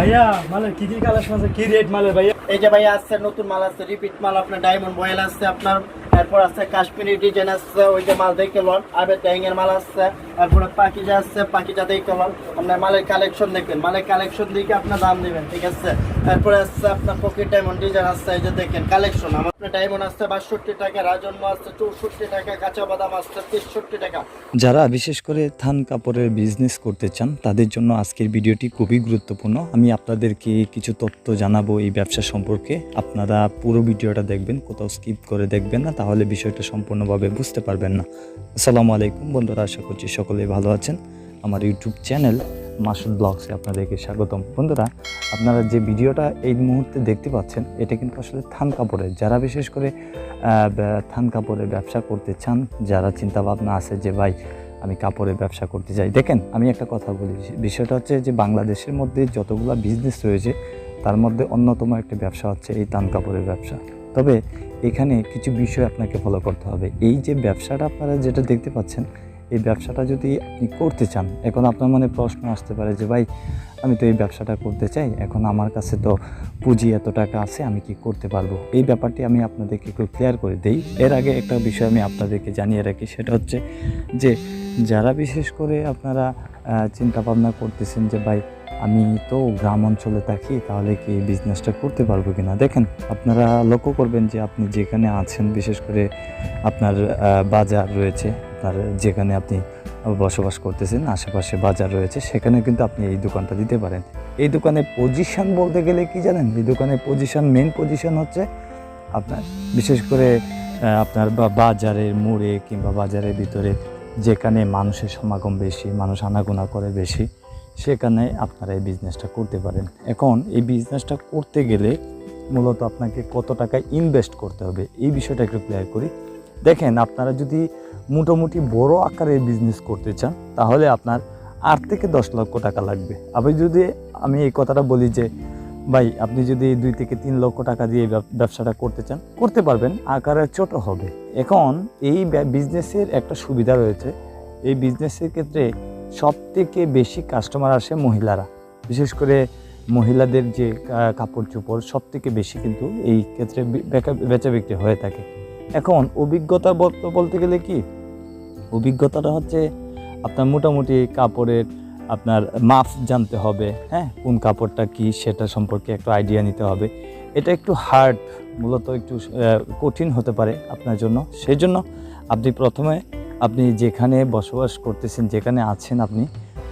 ভাইয়া মালের কি কি কালেকশন আছে? কি রেট মালের ভাইয়া? এই যে ভাইয়া আসছে নতুন মাল আছে রিপিট মাল আপনার ডায়মন্ড বয়েল আছে আপনার, এরপর আছে কাশ্মীরি ডিজাইন আছে, ওই যে মাল দেখে লন আর ট্যাং মাল আছে, এরপরে পাকিজা আছে পাকিজা দেখে লন। আপনার মালের কালেকশন দেখবেন, মালের কালেকশন দিকে আপনার দাম দিবেন ঠিক আছে? এরপরে আসছে আপনার পকেট ডায়মন্ড ডিজাইন আছে এই যে দেখেন কালেকশন আমার ডায়মন্ড আছে বাষট্টি টাকা রাজন্ম আছে চৌষট্টি টাকা, কাঁচা বাদাম আছে তেষট্টি টাকা। যারা বিশেষ করে থান কাপড়ের বিজনেস করতে চান, তাদের জন্য আজকের ভিডিওটি খুবই গুরুত্বপূর্ণ। আমি আপনাদেরকে কিছু তথ্য জানাব এই ব্যবসা সম্পর্কে। আপনারা পুরো ভিডিওটা দেখবেন, কোথাও স্কিপ করে দেখবেন না, তাহলে বিষয়টা সম্পূর্ণভাবে বুঝতে পারবেন না। আসসালামু আলাইকুম বন্ধুরা, আশা করছি সকলেই ভালো আছেন। আমার ইউটিউব চ্যানেল মাসুদ ব্লগসে আপনাদেরকে স্বাগতম। বন্ধুরা, আপনারা যে ভিডিওটা এই মুহূর্তে দেখতে পাচ্ছেন, এটা কিন্তু আসলে থান কাপড়ের। যারা বিশেষ করে থান কাপড়ের ব্যবসা করতে চান, যারা চিন্তা ভাবনা আছে যে, ভাই, আমি কাপড়ের ব্যবসা করতে চাই। দেখেন, আমি একটা কথা বলি, বিষয়টা হচ্ছে যে, বাংলাদেশের মধ্যে যতগুলো বিজনেস রয়েছে, তার মধ্যে অন্যতম একটা ব্যবসা হচ্ছে এই তান কাপড়ের ব্যবসা। তবে এখানে কিছু বিষয় আপনাকে ফলো করতে হবে। এই যে ব্যবসাটা আপনারা যেটা দেখতে পাচ্ছেন এই ব্যবসাটা যদি আপনি করতে চান, এখন আপনার মনে প্রশ্ন আসতে পারে যে, ভাই, আমি তো এই ব্যবসাটা করতে চাই, এখন আমার কাছে তো পুঁজি এত টাকা আছে, আমি কি করতে পারব? এই ব্যাপারটি আমি আপনাদেরকে একটু ক্লিয়ার করে দেই। এর আগে একটা বিষয় আমি আপনাদেরকে জানিয়ে রাখি, সেটা হচ্ছে যে, যারা বিশেষ করে আপনারা চিন্তা ভাবনা করতেছেন যে, ভাই, আমি তো গ্রাম অঞ্চলে থাকি, তাহলে কি এই বিজনেসটা করতে পারব কিনা? দেখেন, আপনারা লক্ষ্য করবেন যে, আপনি যেখানে আছেন, বিশেষ করে আপনার বাজার রয়েছে আপনার যেখানে আপনি বসবাস করতেছেন, আশেপাশে বাজার রয়েছে, সেখানে কিন্তু আপনি এই দোকানটা দিতে পারেন। এই দোকানে পজিশান বলতে গেলে কি জানেন? এই দোকানের পজিশান মেন পজিশান হচ্ছে আপনার, বিশেষ করে আপনার বা, বাজারের মোড়ে কিংবা বাজারের ভিতরে যেখানে মানুষের সমাগম বেশি, মানুষ আনাগোনা করে বেশি, সেখানে আপনারা এই বিজনেসটা করতে পারেন। এখন এই বিজনেসটা করতে গেলে মূলত আপনাকে কত টাকা ইনভেস্ট করতে হবে, এই বিষয়টা একটু ক্লিয়ার করি। দেখেন, আপনারা যদি মোটামুটি বড় আকারের বিজনেস করতে চান, তাহলে আপনার আট থেকে দশ লক্ষ টাকা লাগবে। আবার যদি, আমি এই কথাটা বলি যে, ভাই, আপনি যদি দুই থেকে তিন লক্ষ টাকা দিয়ে ব্যবসাটা করতে চান, করতে পারবেন, আকারে ছোট হবে। এখন এই বিজনেসের একটা সুবিধা রয়েছে। এই বিজনেসের ক্ষেত্রে সব থেকে বেশি কাস্টমার আসে মহিলারা। বিশেষ করে মহিলাদের যে কাপড় চোপড় সব থেকে বেশি কিন্তু এই ক্ষেত্রে বেচা বিক্রি হয়ে থাকে। এখন অভিজ্ঞতা বলতে গেলে কি? অভিজ্ঞতাটা হচ্ছে আপনার মোটামুটি কাপড়ের আপনার মাপ জানতে হবে হ্যাঁ? কোন কাপড়টা কি, সেটা সম্পর্কে একটু আইডিয়া নিতে হবে। এটা একটু হার্ড মূলত একটু কঠিন হতে পারে আপনার জন্য। সেই জন্য আপনি প্রথমে আপনি যেখানে বসবাস করতেছেন, যেখানে আছেন আপনি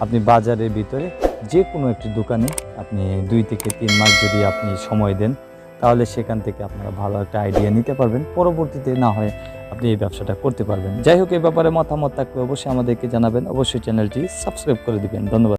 আপনি বাজারের ভিতরে যে কোনো একটি দোকানে আপনি দুই থেকে তিন মাস যদি আপনি সময় দেন তাহলে সেখান থেকে আপনারা ভালো একটা আইডিয়া নিতে পারবেন। পরবর্তীতে না হয় আপনি এই ব্যবসাটা করতে পারবেন। যাই হোক এই ব্যাপারে মতামত থাকলে অবশ্যই আমাদেরকে জানাবেন। অবশ্যই চ্যানেলটি সাবস্ক্রাইব করে দিবেন। ধন্যবাদ।